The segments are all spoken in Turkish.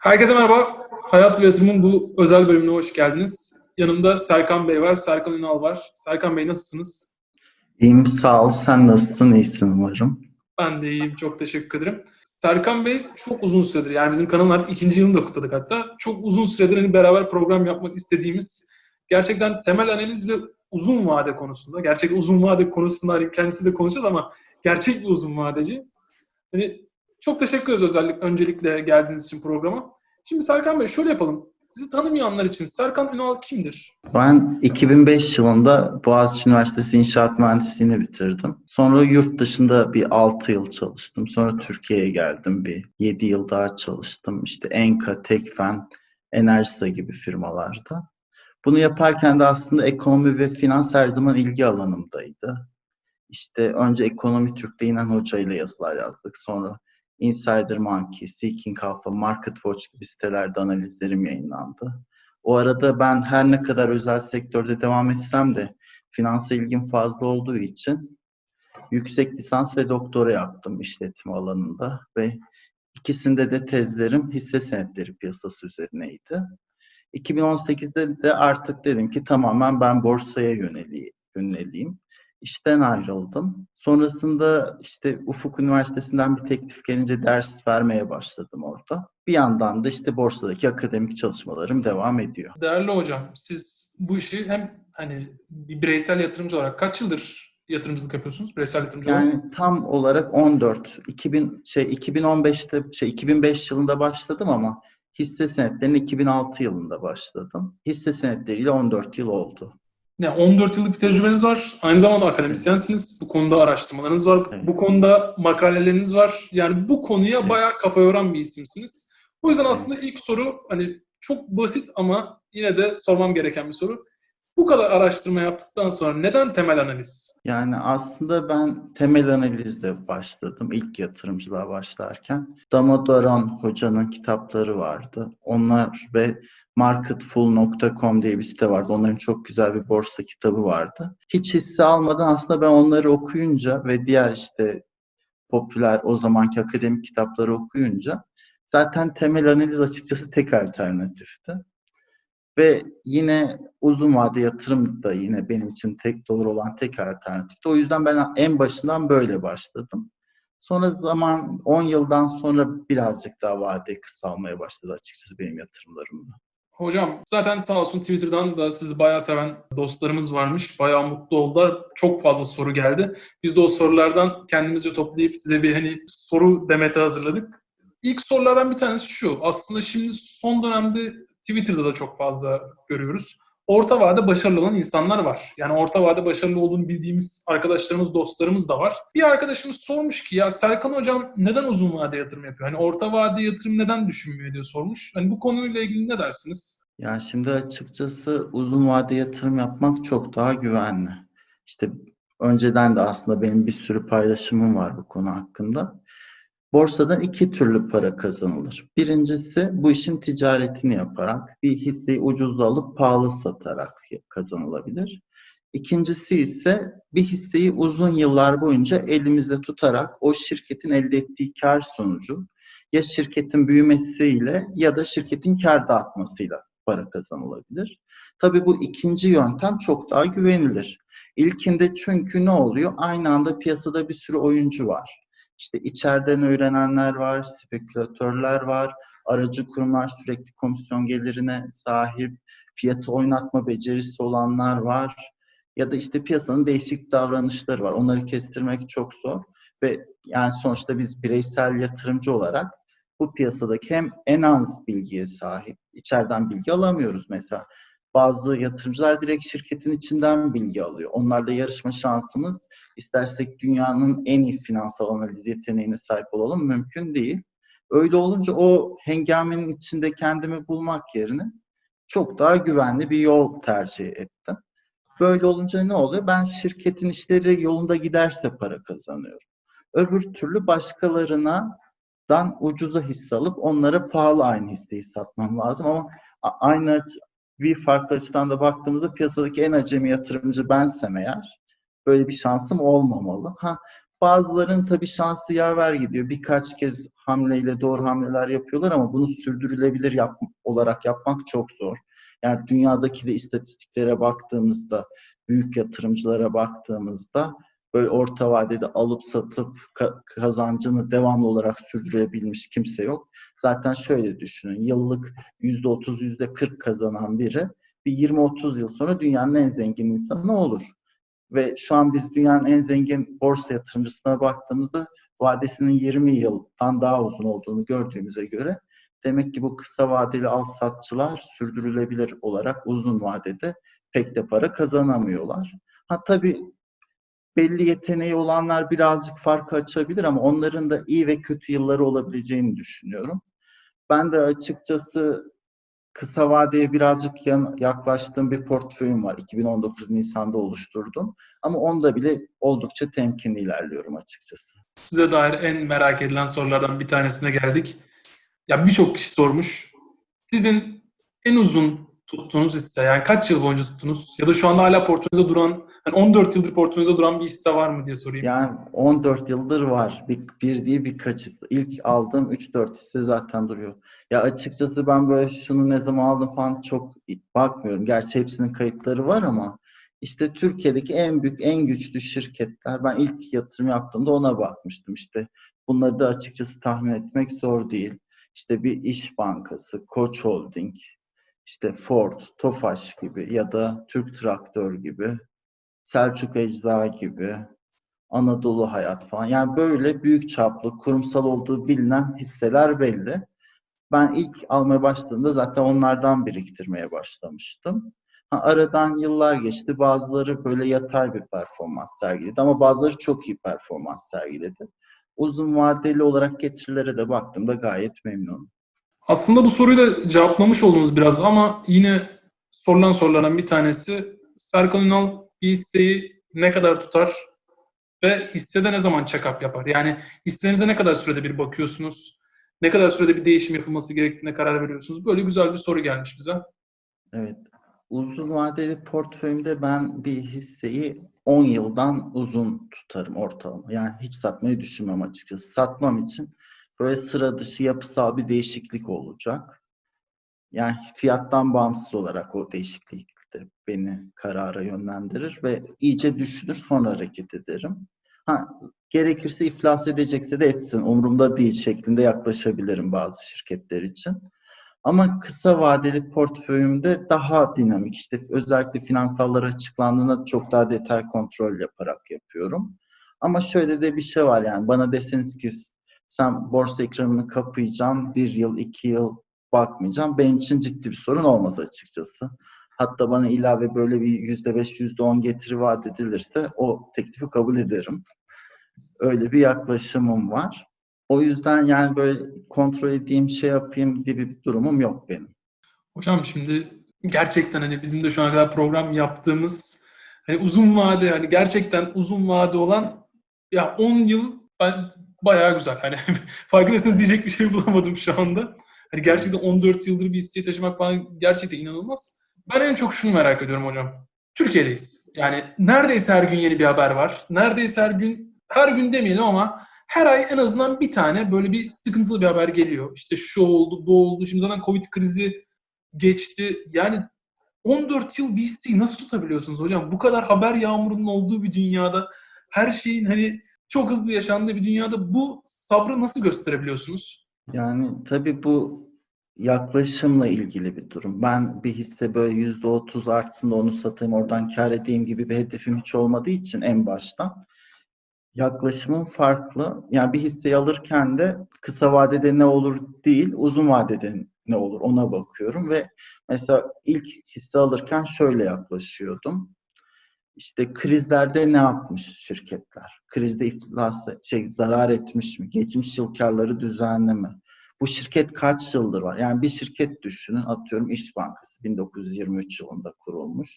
Herkese merhaba. Hayat ve Yatırım'ın bu özel bölümüne hoş geldiniz. Yanımda Serkan Bey var, Serkan Ünal var. Serkan Bey nasılsınız? İyiyim sağ ol. Sen nasılsın? İyisin umarım. Ben de iyiyim, çok teşekkür ederim. Serkan Bey çok uzun süredir, yani bizim kanalın artık ikinci yılını da kutladık hatta. Çok uzun süredir hani beraber program yapmak istediğimiz, gerçekten temel analiz ve uzun vade konusunda, gerçekten uzun vade konusunda hani kendisi de konuşacağız ama gerçek bir uzun vadeci. Hani çok teşekkür ederiz özellikle öncelikle geldiğiniz için programa. Şimdi Serkan Bey şöyle yapalım. Sizi tanımayanlar için Serkan Ünal kimdir? Ben 2005 yılında Boğaziçi Üniversitesi İnşaat Mühendisliğini bitirdim. Sonra yurt dışında bir 6 yıl çalıştım. Sonra Türkiye'ye geldim bir 7 yıl daha çalıştım. İşte Enka, Tekfen, Enerjisa gibi firmalarda. Bunu yaparken de aslında ekonomi ve finans her zaman ilgi alanımdaydı. İşte önce Ekonomi Türk'te inen hocayla yazılar yazdık. Sonra Insider Monkey, Seeking Alpha, Market Watch gibi sitelerde analizlerim yayınlandı. O arada ben her ne kadar özel sektörde devam etsem de finansa ilgim fazla olduğu için yüksek lisans ve doktora yaptım işletme alanında ve ikisinde de tezlerim hisse senetleri piyasası üzerineydi. 2018'de de artık dedim ki tamamen ben borsaya yöneleyim. İşten ayrıldım. Sonrasında işte Ufuk Üniversitesi'nden bir teklif gelince ders vermeye başladım orada. Bir yandan da işte borsadaki akademik çalışmalarım devam ediyor. Değerli hocam, siz bu işi hem hani bir bireysel yatırımcı olarak kaç yıldır yatırımcılık yapıyorsunuz? Bireysel yatırımcı olarak. Yani tam olarak 14 2000 şey 2015'te şey 2005 yılında başladım ama hisse senetlerini 2006 yılında başladım. Hisse senetleriyle 14 yıl oldu. Yani 14 yıllık bir tecrübeniz var. Aynı zamanda akademisyensiniz. Bu konuda araştırmalarınız var. Evet. Bu konuda makaleleriniz var. Yani bu konuya Evet. bayağı kafa yoran bir isimsiniz. O yüzden aslında ilk soru hani çok basit ama yine de sormam gereken bir soru. Bu kadar araştırma yaptıktan sonra neden temel analiz? Yani aslında ben temel analizle başladım ilk yatırımcılığa başlarken. Damodaran hocanın kitapları vardı. Onlar ve marketful.com diye bir site vardı. Onların çok güzel bir borsa kitabı vardı. Hiç hisse almadan aslında ben onları okuyunca ve diğer işte popüler o zamanki akademik kitapları okuyunca zaten temel analiz açıkçası tek alternatifti. Ve yine uzun vade yatırım da yine benim için tek doğru olan tek alternatifti. O yüzden ben en başından böyle başladım. Sonra zaman 10 yıldan sonra birazcık daha vade kısalmaya başladı açıkçası benim yatırımlarımda. Hocam zaten sağ olsun Twitter'dan da sizi bayağı seven dostlarımız varmış. Bayağı mutlu oldular. Çok fazla soru geldi. Biz de o sorulardan kendimizce toplayıp size bir hani soru demeti hazırladık. İlk sorulardan bir tanesi şu. Aslında şimdi son dönemde Twitter'da da çok fazla görüyoruz. Orta vade başarılı olan insanlar var. Yani orta vade başarılı olduğunu bildiğimiz arkadaşlarımız, dostlarımız da var. Bir arkadaşımız sormuş ki ya Serkan hocam neden uzun vade yatırım yapıyor? Hani orta vade yatırım neden düşünmüyor diye sormuş. Hani bu konuyla ilgili ne dersiniz? Yani şimdi açıkçası uzun vade yatırım yapmak çok daha güvenli. İşte önceden de aslında benim bir sürü paylaşımım var bu konu hakkında. Borsadan iki türlü para kazanılır. Birincisi bu işin ticaretini yaparak bir hisseyi ucuz alıp pahalı satarak kazanılabilir. İkincisi ise bir hisseyi uzun yıllar boyunca elimizde tutarak o şirketin elde ettiği kar sonucu ya şirketin büyümesiyle ya da şirketin kar dağıtmasıyla para kazanılabilir. Tabii bu ikinci yöntem çok daha güvenilir. İlkinde çünkü ne oluyor? Aynı anda piyasada bir sürü oyuncu var. İşte içeriden öğrenenler var, spekülatörler var, aracı kurumlar sürekli komisyon gelirine sahip, fiyatı oynatma becerisi olanlar var. Ya da işte piyasanın değişik davranışları var. Onları kestirmek çok zor. Ve yani sonuçta biz bireysel yatırımcı olarak bu piyasadaki hem en az bilgiye sahip, içeriden bilgi alamıyoruz mesela. Bazı yatırımcılar direkt şirketin içinden bilgi alıyor. Onlarla yarışma şansımız istersek dünyanın en iyi finansal analiz yeteneğine sahip olalım mümkün değil. Öyle olunca o hengamenin içinde kendimi bulmak yerine çok daha güvenli bir yol tercih ettim. Böyle olunca ne oluyor? Ben şirketin işleri yolunda giderse para kazanıyorum. Öbür türlü başkalarına dan ucuza hisse alıp onlara pahalı aynı hisseyi satmam lazım ama aynı bir farklı açıdan da baktığımızda piyasadaki en acemi yatırımcı bensem eğer böyle bir şansım olmamalı. Ha Bazılarının tabii şansı yaver gidiyor. Birkaç kez hamleyle doğru hamleler yapıyorlar ama bunu sürdürülebilir yap olarak yapmak çok zor. Yani dünyadaki de istatistiklere baktığımızda, büyük yatırımcılara baktığımızda böyle orta vadede alıp satıp ka- kazancını devamlı olarak sürdürebilmiş kimse yok. Zaten şöyle düşünün, yıllık %30, %40 kazanan biri bir 20-30 yıl sonra dünyanın en zengin insanı olur. Ve şu an biz dünyanın en zengin borsa yatırımcısına baktığımızda vadesinin 20 yıldan daha uzun olduğunu gördüğümüze göre demek ki bu kısa vadeli al satçılar sürdürülebilir olarak uzun vadede pek de para kazanamıyorlar. Ha tabii belli yeteneği olanlar birazcık farkı açabilir ama onların da iyi ve kötü yılları olabileceğini düşünüyorum. Ben de açıkçası kısa vadeye birazcık yan, yaklaştığım bir portföyüm var. 2019 Nisan'da oluşturdum. Ama onda bile oldukça temkinli ilerliyorum açıkçası. Size dair en merak edilen sorulardan bir tanesine geldik. Ya birçok kişi sormuş. Sizin en uzun tuttuğunuz hisse yani kaç yıl boyunca tuttunuz ya da şu anda hala portföyünüzde duran hani 14 yıldır portföyünüzde duran bir hisse var mı diye sorayım. Yani 14 yıldır var. Bir, bir değil birkaç hisse. İlk aldığım 3-4 hisse zaten duruyor. Ya açıkçası ben böyle şunu ne zaman aldım falan çok bakmıyorum. Gerçi hepsinin kayıtları var ama işte Türkiye'deki en büyük, en güçlü şirketler. Ben ilk yatırım yaptığımda ona bakmıştım işte. Bunları da açıkçası tahmin etmek zor değil. İşte bir İş Bankası, Koç Holding, işte Ford, Tofaş gibi ya da Türk Traktör gibi, Selçuk Ecza gibi, Anadolu Hayat falan. Yani böyle büyük çaplı, kurumsal olduğu bilinen hisseler belli. Ben ilk almaya başladığımda zaten onlardan biriktirmeye başlamıştım. Ha, aradan yıllar geçti. Bazıları böyle yatay bir performans sergiledi ama bazıları çok iyi performans sergiledi. Uzun vadeli olarak getirilere de baktığımda gayet memnunum. Aslında bu soruyu da cevaplamış oldunuz biraz ama yine sorulan sorulardan bir tanesi Serkan Ünal bir hisseyi ne kadar tutar ve hissede ne zaman check-up yapar? Yani hisselerinize ne kadar sürede bir bakıyorsunuz? Ne kadar sürede bir değişim yapılması gerektiğine karar veriyorsunuz? Böyle güzel bir soru gelmiş bize. Evet. Uzun vadeli portföyümde ben bir hisseyi 10 yıldan uzun tutarım ortalama. Yani hiç satmayı düşünmem açıkçası. Satmam için böyle sıra dışı yapısal bir değişiklik olacak. Yani fiyattan bağımsız olarak o değişiklik de beni karara yönlendirir ve iyice düşünür sonra hareket ederim. Ha, gerekirse iflas edecekse de etsin. Umurumda değil şeklinde yaklaşabilirim bazı şirketler için. Ama kısa vadeli portföyümde daha dinamik. İşte özellikle finansallar açıklandığında çok daha detay kontrol yaparak yapıyorum. Ama şöyle de bir şey var yani bana deseniz ki sen borsa ekranını kapayacaksın, bir yıl, iki yıl bakmayacağım. Benim için ciddi bir sorun olmaz açıkçası. Hatta bana ilave böyle bir yüzde beş, yüzde on getiri vaat edilirse o teklifi kabul ederim. Öyle bir yaklaşımım var. O yüzden yani böyle kontrol edeyim, şey yapayım gibi bir durumum yok benim. Hocam şimdi gerçekten hani bizim de şu ana kadar program yaptığımız hani uzun vade hani gerçekten uzun vade olan ya 10 yıl ben bayağı güzel. Hani farkındaysanız diyecek bir şey bulamadım şu anda. Hani gerçekten 14 yıldır bir hisseyi taşımak falan gerçekten inanılmaz. Ben en çok şunu merak ediyorum hocam. Türkiye'deyiz. Yani neredeyse her gün yeni bir haber var. Neredeyse her gün, her gün demeyelim ama her ay en azından bir tane böyle bir sıkıntılı bir haber geliyor. İşte şu oldu, bu oldu. Şimdi zaten Covid krizi geçti. Yani 14 yıl bir hisseyi nasıl tutabiliyorsunuz hocam? Bu kadar haber yağmurunun olduğu bir dünyada, her şeyin hani çok hızlı yaşandığı bir dünyada bu sabrı nasıl gösterebiliyorsunuz? Yani tabii bu yaklaşımla ilgili bir durum. Ben bir hisse böyle yüzde otuz artsın da onu satayım oradan kar edeyim gibi bir hedefim hiç olmadığı için en baştan yaklaşımım farklı. Yani bir hisseyi alırken de kısa vadede ne olur değil, uzun vadede ne olur ona bakıyorum ve mesela ilk hisse alırken şöyle yaklaşıyordum. İşte krizlerde ne yapmış şirketler? Krizde iflas, şey zarar etmiş mi? Geçmiş yıl karları düzenli mi? Bu şirket kaç yıldır var? Yani bir şirket düşünün, atıyorum İş Bankası 1923 yılında kurulmuş.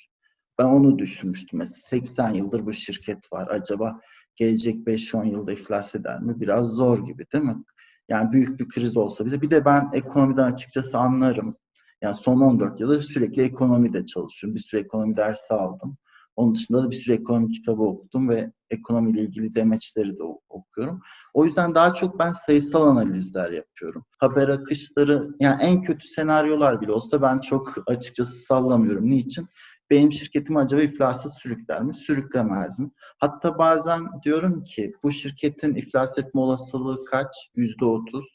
Ben onu düşünmüştüm. Mesela 80 yıldır bu şirket var. Acaba gelecek 5-10 yılda iflas eder mi? Biraz zor gibi değil mi? Yani büyük bir kriz olsa bile. Bir de ben ekonomiden açıkçası anlarım. Yani son 14 yıldır sürekli ekonomide çalışıyorum. Bir sürü ekonomi dersi aldım. Onun dışında da bir sürü ekonomi kitabı okudum ve ekonomiyle ilgili demeçleri de okuyorum. O yüzden daha çok ben sayısal analizler yapıyorum. Haber akışları, yani en kötü senaryolar bile olsa ben çok açıkçası sallamıyorum. Niçin? Benim şirketim acaba iflasa sürükler mi? Sürüklemez mi? Hatta bazen diyorum ki bu şirketin iflas etme olasılığı kaç? Yüzde otuz.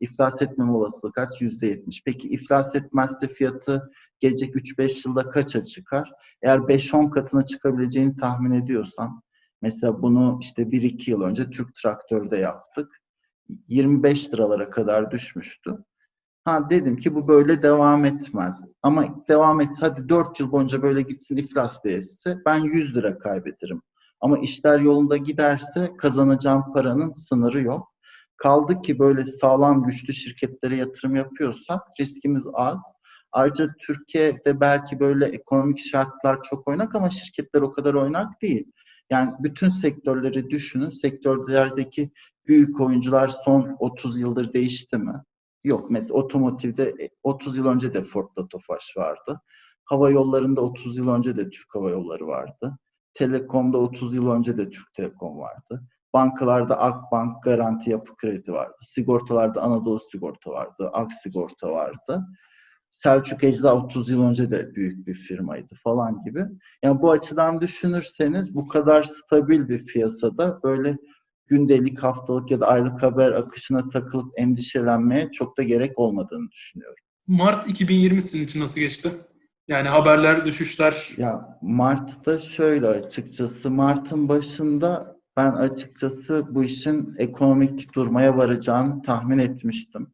İflas etmeme olasılığı kaç? Yüzde yetmiş. Peki iflas etmezse fiyatı gelecek 3-5 yılda kaça çıkar? Eğer 5-10 katına çıkabileceğini tahmin ediyorsan, mesela bunu işte 1-2 yıl önce Türk Traktör'de yaptık. 25 liralara kadar düşmüştü. Ha dedim ki bu böyle devam etmez. Ama devam etse hadi 4 yıl boyunca böyle gitsin iflas etse ben 100 lira kaybederim. Ama işler yolunda giderse kazanacağım paranın sınırı yok. Kaldı ki böyle sağlam güçlü şirketlere yatırım yapıyorsak riskimiz az. Ayrıca Türkiye'de belki böyle ekonomik şartlar çok oynak ama şirketler o kadar oynak değil. Yani bütün sektörleri düşünün. Sektörlerdeki büyük oyuncular son 30 yıldır değişti mi? Yok. Mesela otomotivde 30 yıl önce de Ford'la Tofaş vardı. Hava yollarında 30 yıl önce de Türk Hava Yolları vardı. Telekom'da 30 yıl önce de Türk Telekom vardı. Bankalarda Akbank, Garanti Yapı Kredi vardı. Sigortalarda Anadolu Sigorta vardı. Ak Sigorta vardı. Selçuk Ecza 30 yıl önce de büyük bir firmaydı falan gibi. Yani bu açıdan düşünürseniz bu kadar stabil bir piyasada böyle gündelik, haftalık ya da aylık haber akışına takılıp endişelenmeye çok da gerek olmadığını düşünüyorum. Mart 2020 sizin için nasıl geçti? Yani haberler, düşüşler. Ya Mart'ta şöyle açıkçası Mart'ın başında ben açıkçası bu işin ekonomik durmaya varacağını tahmin etmiştim.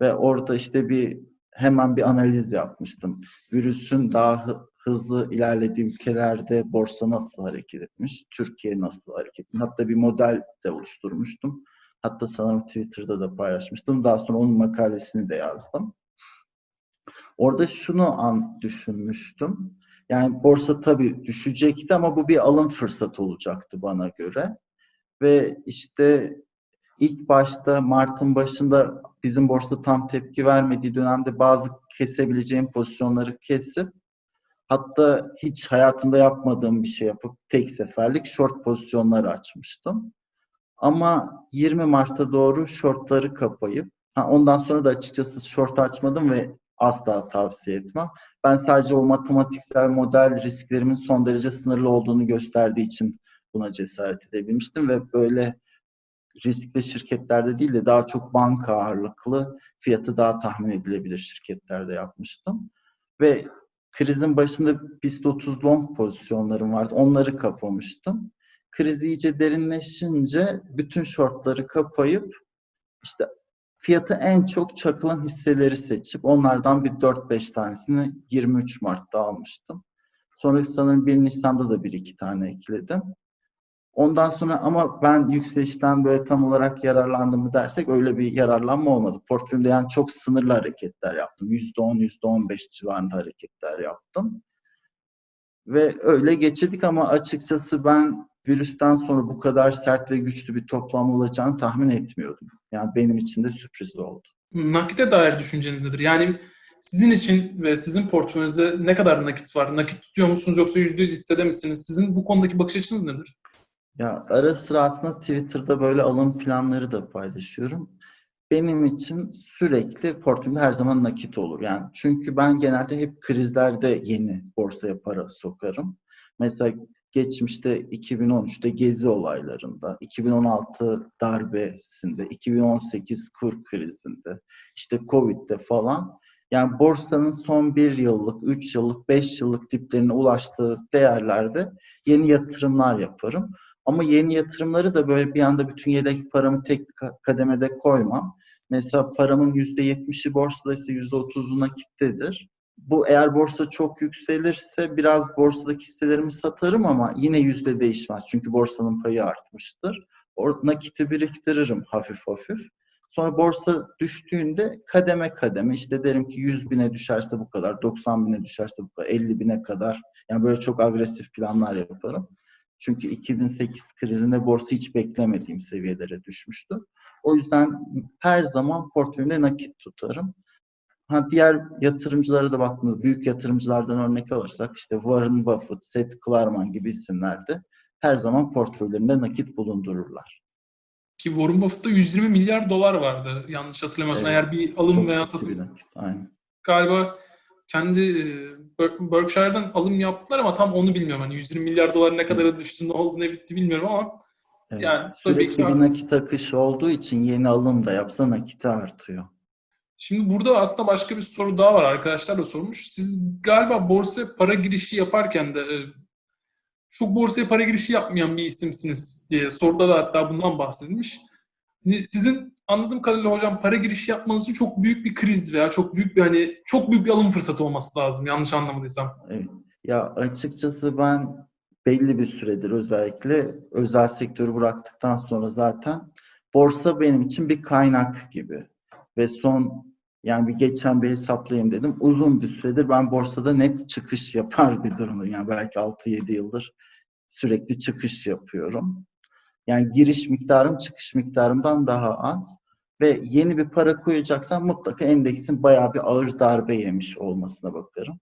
Ve orada işte bir hemen bir analiz yapmıştım. Virüsün daha hı- hızlı ilerlediği ülkelerde borsa nasıl hareket etmiş, Türkiye nasıl hareket etmiş. Hatta bir model de oluşturmuştum. Hatta sanırım Twitter'da da paylaşmıştım. Daha sonra onun makalesini de yazdım. Orada şunu an düşünmüştüm. Yani borsa tabii düşecekti ama bu bir alım fırsatı olacaktı bana göre. Ve işte ilk başta Mart'ın başında bizim borsa tam tepki vermediği dönemde bazı kesebileceğim pozisyonları kesip hatta hiç hayatımda yapmadığım bir şey yapıp tek seferlik short pozisyonları açmıştım. Ama 20 Mart'a doğru shortları kapayıp ha, ondan sonra da açıkçası short açmadım ve asla tavsiye etmem. Ben sadece o matematiksel model risklerimin son derece sınırlı olduğunu gösterdiği için buna cesaret edebilmiştim ve böyle riskli şirketlerde değil de daha çok banka ağırlıklı fiyatı daha tahmin edilebilir şirketlerde yapmıştım. Ve krizin başında BIST 30 long pozisyonlarım vardı. Onları kapamıştım. Kriz iyice derinleşince bütün shortları kapayıp işte fiyatı en çok çakılan hisseleri seçip onlardan bir 4-5 tanesini 23 Mart'ta almıştım. Sonra sanırım 1 Nisan'da da bir iki tane ekledim. Ondan sonra ama ben yükselişten böyle tam olarak yararlandım mı dersek öyle bir yararlanma olmadı. Portföyümde yani çok sınırlı hareketler yaptım. %10, %15 civarında hareketler yaptım. Ve öyle geçirdik ama açıkçası ben virüsten sonra bu kadar sert ve güçlü bir toplam olacağını tahmin etmiyordum. Yani benim için de sürpriz oldu. Nakite dair düşünceniz nedir? Yani sizin için ve sizin portföyünüzde ne kadar nakit var? Nakit tutuyor musunuz yoksa %100 hissede misiniz? Sizin bu konudaki bakış açınız nedir? Ya ara sıra aslında Twitter'da böyle alım planları da paylaşıyorum. Benim için sürekli portföyümde her zaman nakit olur. Yani çünkü ben genelde hep krizlerde yeni borsaya para sokarım. Mesela geçmişte 2013'te gezi olaylarında, 2016 darbesinde, 2018 kur krizinde, işte Covid'de falan yani borsanın son bir yıllık, üç yıllık, beş yıllık diplerine ulaştığı değerlerde yeni yatırımlar yaparım. Ama yeni yatırımları da böyle bir anda bütün yedek paramı tek kademede koymam. Mesela paramın %70'i borsadaysa %30'u nakittedir. Bu eğer borsa çok yükselirse biraz borsadaki hisselerimi satarım ama yine yüzde değişmez. Çünkü borsanın payı artmıştır. O nakiti biriktiririm hafif hafif. Sonra borsa düştüğünde kademe kademe işte derim ki 100 bine düşerse bu kadar, 90 bine düşerse bu kadar, 50 bine kadar. Yani böyle çok agresif planlar yaparım. Çünkü 2008 krizinde borsa hiç beklemediğim seviyelere düşmüştü. O yüzden her zaman portföyümde nakit tutarım. Ha, diğer yatırımcılara da baktığımızda büyük yatırımcılardan örnek alırsak işte Warren Buffett, Seth Klarman gibi isimler de her zaman portföylerinde nakit bulundururlar. Ki Warren Buffett'ta 120 milyar dolar vardı. Yanlış hatırlamıyorsam. Evet. Eğer bir alım veya satım. Aynen. galiba kendi e, Ber- Berkshire'dan alım yaptılar ama tam onu bilmiyorum. Hani 120 milyar dolar ne kadara düştü, ne oldu, ne bitti bilmiyorum ama Evet. Yani tabii Sürekli ki bir nakit akışı olduğu için yeni alım da yapsa nakiti artıyor. Şimdi burada aslında başka bir soru daha var. Arkadaşlar da sormuş. Siz galiba borsaya para girişi yaparken de e, çok borsaya para girişi yapmayan bir isimsiniz diye soruda da hatta bundan bahsedilmiş. Sizin anladığım kadarıyla hocam para girişi yapmanız için çok büyük bir kriz veya çok büyük bir hani çok büyük bir alım fırsatı olması lazım. Yanlış anlamadıysam. Evet. Ya açıkçası ben belli bir süredir özellikle özel sektörü bıraktıktan sonra zaten borsa benim için bir kaynak gibi. Ve son yani bir geçen bir hesaplayayım dedim. Uzun bir süredir ben borsada net çıkış yapar bir durumdayım. Yani belki 6-7 yıldır sürekli çıkış yapıyorum. Yani giriş miktarım çıkış miktarımdan daha az. Ve yeni bir para koyacaksam mutlaka endeksin bayağı bir ağır darbe yemiş olmasına bakarım.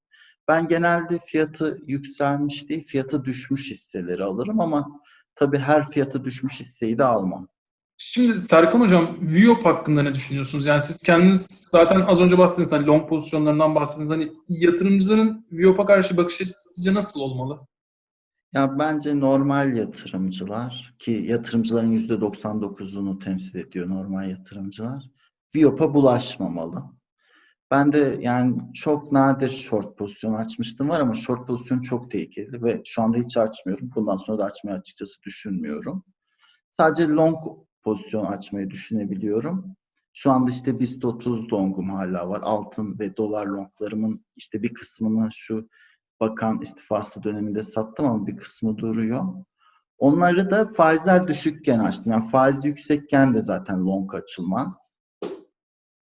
Ben genelde fiyatı yükselmiş değil, fiyatı düşmüş hisseleri alırım ama tabii her fiyatı düşmüş hisseyi de almam. Şimdi Serkan Hocam, Viop hakkında ne düşünüyorsunuz? Yani siz kendiniz zaten az önce bahsettiniz, hani long pozisyonlarından bahsettiniz. Hani yatırımcıların Viop'a karşı bakış açısı nasıl olmalı? Ya bence normal yatırımcılar ki yatırımcıların %99'unu temsil ediyor normal yatırımcılar. Viyop'a bulaşmamalı. Ben de yani çok nadir short pozisyon açmıştım var ama short pozisyon çok tehlikeli ve şu anda hiç açmıyorum. Bundan sonra da açmayı açıkçası düşünmüyorum. Sadece long pozisyon açmayı düşünebiliyorum. Şu anda işte BIST 30 longum hala var. Altın ve dolar longlarımın işte bir kısmını şu bakan istifası döneminde sattım ama bir kısmı duruyor. Onları da faizler düşükken açtım. Yani faiz yüksekken de zaten long açılmaz.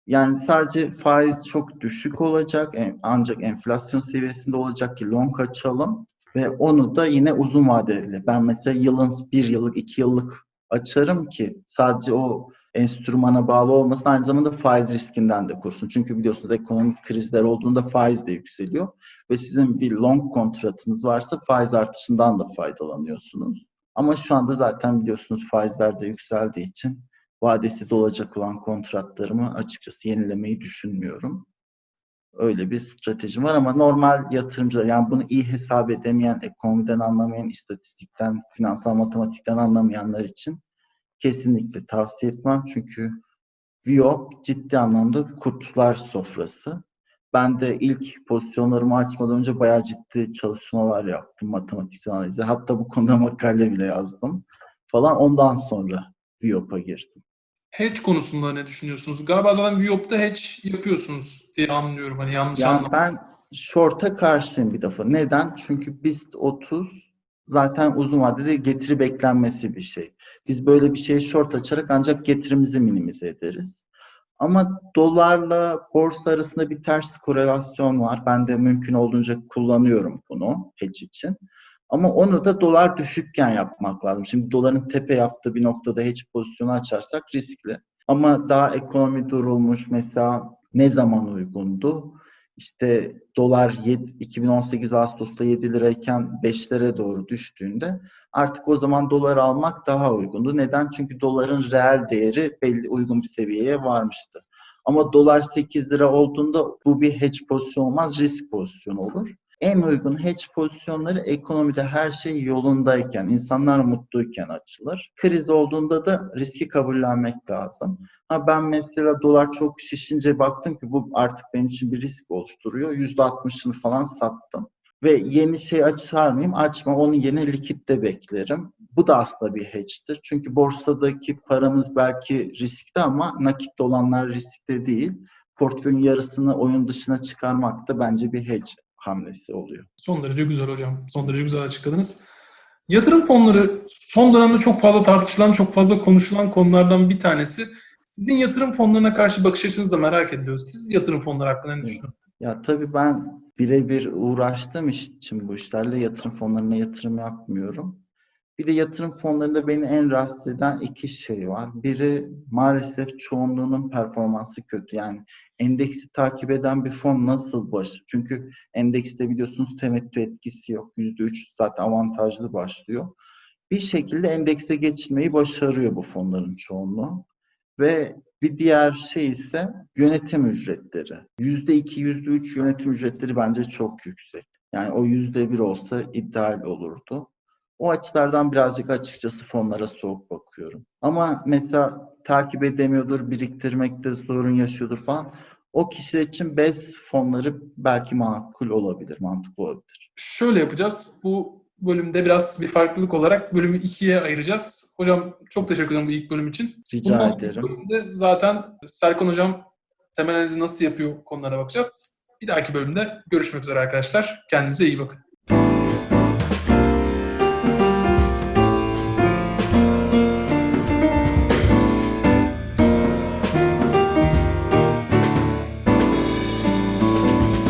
Yani sadece faiz çok düşük olacak ancak enflasyon seviyesinde olacak ki long açalım ve onu da yine uzun vadeli. Ben mesela yılın bir yıllık, iki yıllık açarım ki sadece o enstrümana bağlı olmasın aynı zamanda faiz riskinden de korusun. Çünkü biliyorsunuz ekonomik krizler olduğunda faiz de yükseliyor ve sizin bir long kontratınız varsa faiz artışından da faydalanıyorsunuz. Ama şu anda zaten biliyorsunuz faizler de yükseldiği için vadesi dolacak olan kontratlarımı açıkçası yenilemeyi düşünmüyorum. Öyle bir stratejim var ama normal yatırımcılar yani bunu iyi hesap edemeyen, ekonomiden anlamayan, istatistikten, finansal matematikten anlamayanlar için kesinlikle tavsiye etmem. Çünkü Viyop ciddi anlamda kurtlar sofrası. Ben de ilk pozisyonlarımı açmadan önce bayağı ciddi çalışmalar yaptım matematiksel analize. Hatta bu konuda makale bile yazdım falan. Ondan sonra Viyop'a girdim. Hedge konusunda ne düşünüyorsunuz? Galiba zaten Viop'ta hedge yapıyorsunuz diye anlıyorum. Hani yanlış Yani anlamadım. ben short'a karşıyım bir defa. Neden? Çünkü BIST 30 zaten uzun vadede getiri beklenmesi bir şey. Biz böyle bir şeye short açarak ancak getirimizi minimize ederiz. Ama dolarla borsa arasında bir ters korelasyon var. Ben de mümkün olduğunca kullanıyorum bunu hedge için. Ama onu da dolar düşükken yapmak lazım. Şimdi doların tepe yaptığı bir noktada hedge pozisyonu açarsak riskli. Ama daha ekonomi durulmuş mesela ne zaman uygundu? İşte dolar 7, 2018 Ağustos'ta 7 lirayken 5'lere doğru düştüğünde artık o zaman dolar almak daha uygundu. Neden? Çünkü doların reel değeri belli uygun bir seviyeye varmıştı. Ama dolar 8 lira olduğunda bu bir hedge pozisyon olmaz, risk pozisyonu olur. En uygun hedge pozisyonları ekonomide her şey yolundayken, insanlar mutluyken açılır. Kriz olduğunda da riski kabullenmek lazım. Ha ben mesela dolar çok şişince baktım ki bu artık benim için bir risk oluşturuyor. %60'ını falan sattım. Ve yeni şey açar mıyım? Açma. Onun yerine likitte beklerim. Bu da aslında bir hedge'tir. Çünkü borsadaki paramız belki riskli ama nakitte olanlar riskli değil. Portföyün yarısını oyun dışına çıkarmak da bence bir hedge hamlesi oluyor. Son derece güzel hocam. Son derece güzel açıkladınız. Yatırım fonları son dönemde çok fazla tartışılan, çok fazla konuşulan konulardan bir tanesi. Sizin yatırım fonlarına karşı bakış açınızı da merak ediyoruz. Siz yatırım fonları hakkında ne düşünüyorsunuz? Ya tabii ben birebir uğraştığım için bu işlerle yatırım fonlarına yatırım yapmıyorum. Bir de yatırım fonlarında beni en rahatsız eden iki şey var. Biri maalesef çoğunluğunun performansı kötü. Yani endeksi takip eden bir fon nasıl baş? Çünkü endekste biliyorsunuz temettü etkisi yok. %3 zaten avantajlı başlıyor. Bir şekilde endekse geçmeyi başarıyor bu fonların çoğunluğu. Ve bir diğer şey ise yönetim ücretleri. %2, %3 yönetim ücretleri bence çok yüksek. Yani o %1 olsa ideal olurdu. O açılardan birazcık açıkçası fonlara soğuk bakıyorum. Ama mesela takip edemiyordur, biriktirmekte sorun yaşıyordur falan. O kişiler için BES fonları belki makul olabilir, mantıklı olabilir. Şöyle yapacağız. Bu bölümde biraz bir farklılık olarak bölümü ikiye ayıracağız. Hocam çok teşekkür ederim bu ilk bölüm için. Rica Bundan ederim. bölümde zaten Serkan Hocam temel analizi nasıl yapıyor konulara bakacağız. Bir dahaki bölümde görüşmek üzere arkadaşlar. Kendinize iyi bakın.